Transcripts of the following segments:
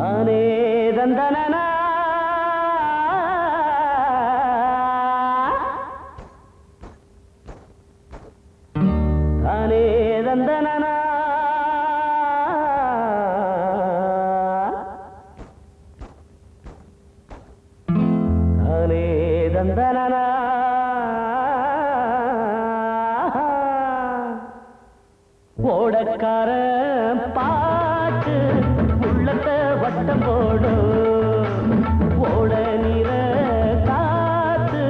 தானே தந்தனனா. தானே தந்தனனா. தானே தந்தனனா. ஓடக்கார பாட்டு வட்டம் போடும் ஓட நிற காத்து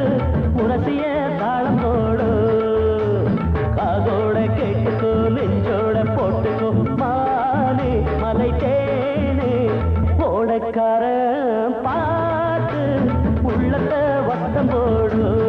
உரசிய தாளம் போடும் காதோட கேட்டுக்கோ நெஞ்சோட போட்டுக்கோ. மானே மலை தேனே ஓடக்கார பார்த்து உள்ளத்தை வட்டம் போடும்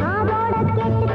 காதோட கேட்டு